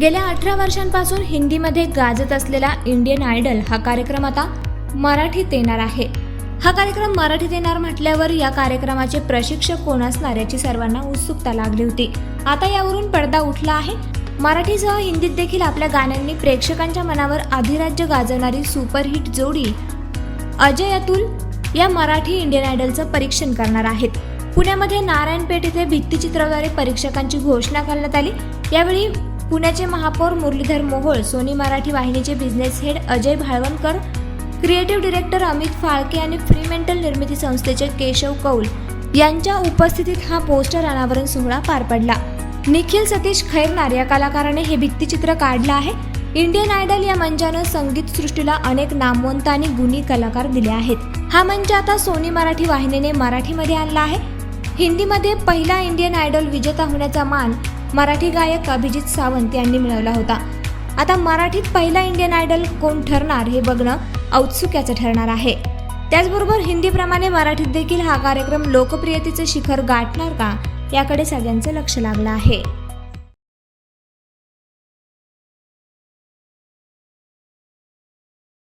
गेल्या अठरा वर्षांपासून हिंदीमध्ये गाजत असलेला इंडियन आयडल हा कार्यक्रम आता मराठीत येणार आहे. हा कार्यक्रम मराठीत येणार म्हटल्यावर या कार्यक्रमाचे प्रशिक्षक कोण असणार याची सर्वांना उत्सुकता लागली होती. आता यावरून पडदा उठला आहे. मराठीसह हिंदीत देखील आपल्या गाण्यांनी प्रेक्षकांच्या मनावर अधिराज्य गाजवणारी सुपरहिट जोडी अजय अतुल या मराठी इंडियन आयडलचं परीक्षण करणार आहेत. पुण्यामध्ये नारायणपेठ येथे भित्तिचित्राद्वारे परीक्षकांची घोषणा करण्यात आली. यावेळी पुण्याचे महापौर Muralidhar Mohol Sony Marathi वाहिनीचे business head Ajay Bhalwankar creative director Amit Phalke आणि फ्री मेंटल निर्मिती संस्थेचे केशव कौल यांच्या उपस्थितीत हा पोस्टर अनावरण सोहळा पार पडला. निखिल सतीश खैरनार या कलाकाराने हे भित्तिचित्र काढलं आहे. इंडियन आयडल या मंचानं संगीत सृष्टीला अनेक नामवंत आणि गुणी कलाकार दिले आहेत. हा मंच आता सोनी मराठी वाहिनीने मराठीमध्ये आणला आहे. हिंदीमध्ये पहिला इंडियन आयडॉल विजेता होण्याचा मान मराठी गायक अभिजित सावंत यांनी मिळवला होता. आता मराठीत पहिला इंडियन आयडल कोण ठरणार हे बघणं औत्सुक्याचं ठरणार आहे. त्याचबरोबर हिंदीप्रमाणे मराठीत देखील हा कार्यक्रम लोकप्रियतेचे शिखर गाठणार का याकडे सगळ्यांचं लक्ष लागलं आहे.